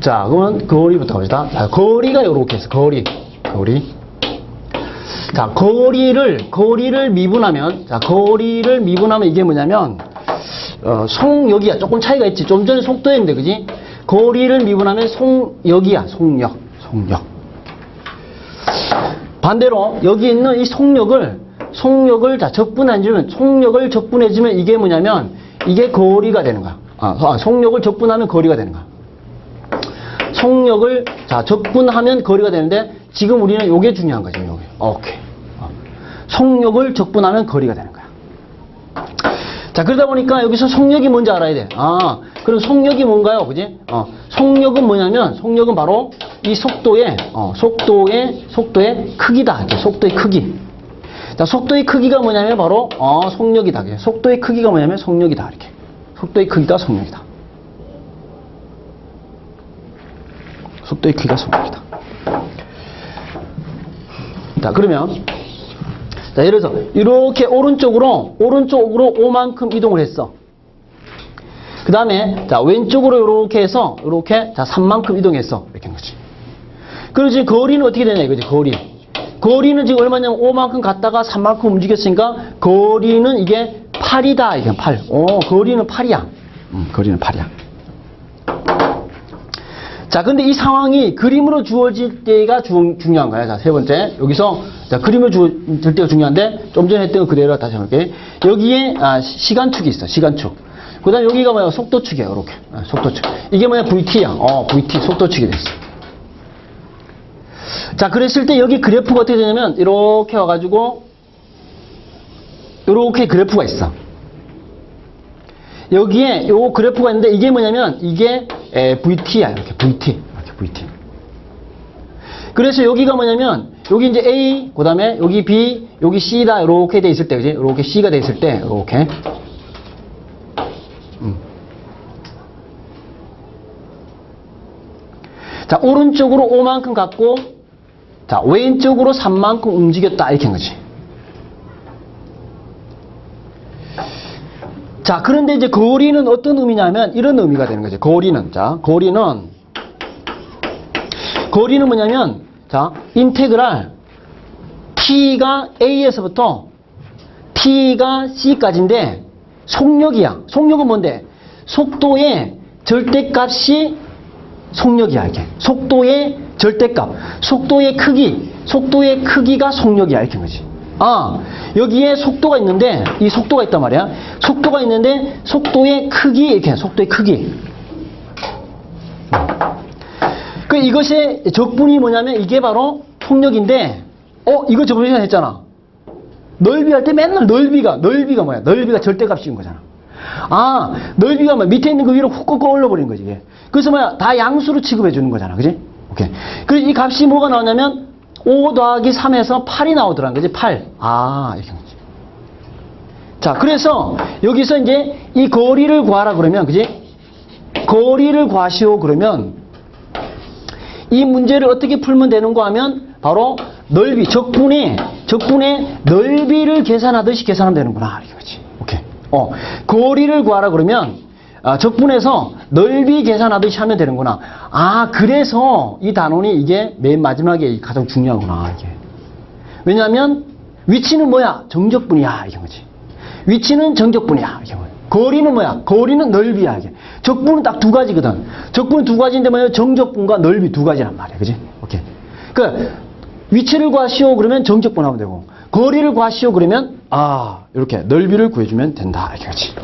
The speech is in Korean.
자, 그러면 거리부터 갑시다. 자, 거리가 요렇게 있어. 거리. 거리. 자, 거리를, 거리를 미분하면, 자, 거리를 미분하면 이게 뭐냐면, 어, 송역이야. 조금 차이가 있지. 좀 전에 속도였는데, 그지? 거리를 미분하면 송역이야. 송역. 송역. 반대로, 여기 있는 이 송역을, 송역을, 자, 적분해주면, 송역을 적분해주면 이게 뭐냐면, 이게 거리가 되는 거야. 아, 아, 송역을 적분하면 거리가 되는 거야. 속력을 자 적분하면 거리가 되는데 지금 우리는 요게 중요한 거죠. 요게. 오케이. 어. 속력을 적분하면 거리가 되는 거야. 자 그러다 보니까 여기서 속력이 뭔지 알아야 돼. 아 그럼 속력이 뭔가요, 그지? 어 속력은 뭐냐면 속력은 바로 이 속도의 어, 속도의 속도의 크기다. 속도의 크기. 자 속도의 크기가 뭐냐면 바로 어 속력이다. 속도의 크기가 뭐냐면 속력이다. 이렇게. 속도의 크기가 속력이다. 속도의 크기가 속력이다. 자, 그러면, 자, 예를 들어서, 이렇게 오른쪽으로, 오른쪽으로 5만큼 이동을 했어. 그 다음에, 자, 왼쪽으로 이렇게 해서, 이렇게, 자, 3만큼 이동했어. 이렇게 한 거지. 그리고 지금 거리는 어떻게 되냐, 이거지, 거리. 거리는 지금 얼마냐면 5만큼 갔다가 3만큼 움직였으니까, 거리는 이게 8이다. 이게 8. 오, 거리는 8이야. 음, 거리는 8이야. 자, 근데 이 상황이 그림으로 주어질 때가 주- 중요한 거야. 자, 세 번째. 여기서, 자, 그림으로 주어질 때가 중요한데, 좀 전에 했던 거 그대로 다시 해볼게. 여기에, 아, 시- 시간축이 있어. 시간축. 그 다음 여기가 뭐야? 속도축이야. 이렇게. 아, 속도축. 이게 뭐야? VT야. 어, VT. 속도축이 됐어. 자, 그랬을 때 여기 그래프가 어떻게 되냐면, 이렇게 와가지고, 이렇게 그래프가 있어. 여기에 요 그래프가 있는데 이게 뭐냐면 이게 에, VT야 이렇게 VT. 이렇게 VT. 그래서 여기가 뭐냐면 여기 이제 A 그다음에 여기 B 여기 C다 이렇게 돼 있을 때 그지? 이렇게 C가 돼 있을 때 이렇게. 음. 자 오른쪽으로 5만큼 갔고 자 왼쪽으로 3만큼 움직였다. 이렇게 한 거지 자, 그런데 이제 거리는 어떤 의미냐면 이런 의미가 되는 거죠. 거리는. 자, 거리는 거리는 뭐냐면 자, 인테그랄 t가 a에서부터 t가 c까지인데 속력이야. 속력은 뭔데? 속도의 절대값이 속력이야, 이게. 속도의 절대값. 속도의 크기. 속도의 크기가 속력이야, 이렇게 한 거지. 아, 여기에 속도가 있는데, 이 속도가 있단 말이야. 속도가 있는데, 속도의 크기, 이렇게, 속도의 크기. 그 이것의 적분이 뭐냐면, 이게 바로 속력인데, 어, 이거 저번에 시간에 했잖아. 넓이 할 때 맨날 넓이가, 넓이가 뭐야? 넓이가 절대값인 거잖아. 아, 넓이가 뭐 밑에 있는 그 위로 훅 꺾어 올려버리는 거지. 그래서 뭐야? 다 양수로 취급해 주는 거잖아. 그지? 오케이. 그래서 이 값이 뭐가 나오냐면, 5 더하기 3에서 8이 나오더라는 거지, 8. 아, 이렇게 거지. 자, 그래서 여기서 이제 이 거리를 구하라 그러면, 그지? 거리를 구하시오 그러면, 이 문제를 어떻게 풀면 되는가 하면, 바로 넓이, 적분의, 적분의 넓이를 계산하듯이 계산하면 되는구나. 이거지. 오케이. 어, 거리를 구하라 그러면, 아, 적분해서 넓이 계산하듯이 하면 되는구나. 아, 그래서 이 단원이 이게 맨 마지막에 가장 중요하구나, 이게. 왜냐하면, 위치는 뭐야? 정적분이야, 이게 뭐지. 위치는 정적분이야, 이게 뭐야. 거리는 뭐야? 거리는 넓이야, 이게. 적분은 딱 두 가지거든. 적분은 두 가지인데 뭐야? 정적분과 넓이 두 가지란 말이야, 그지? 오케이. 그, 위치를 구하시오 그러면 정적분 하면 되고, 거리를 구하시오 그러면, 아, 이렇게 넓이를 구해주면 된다, 이거지.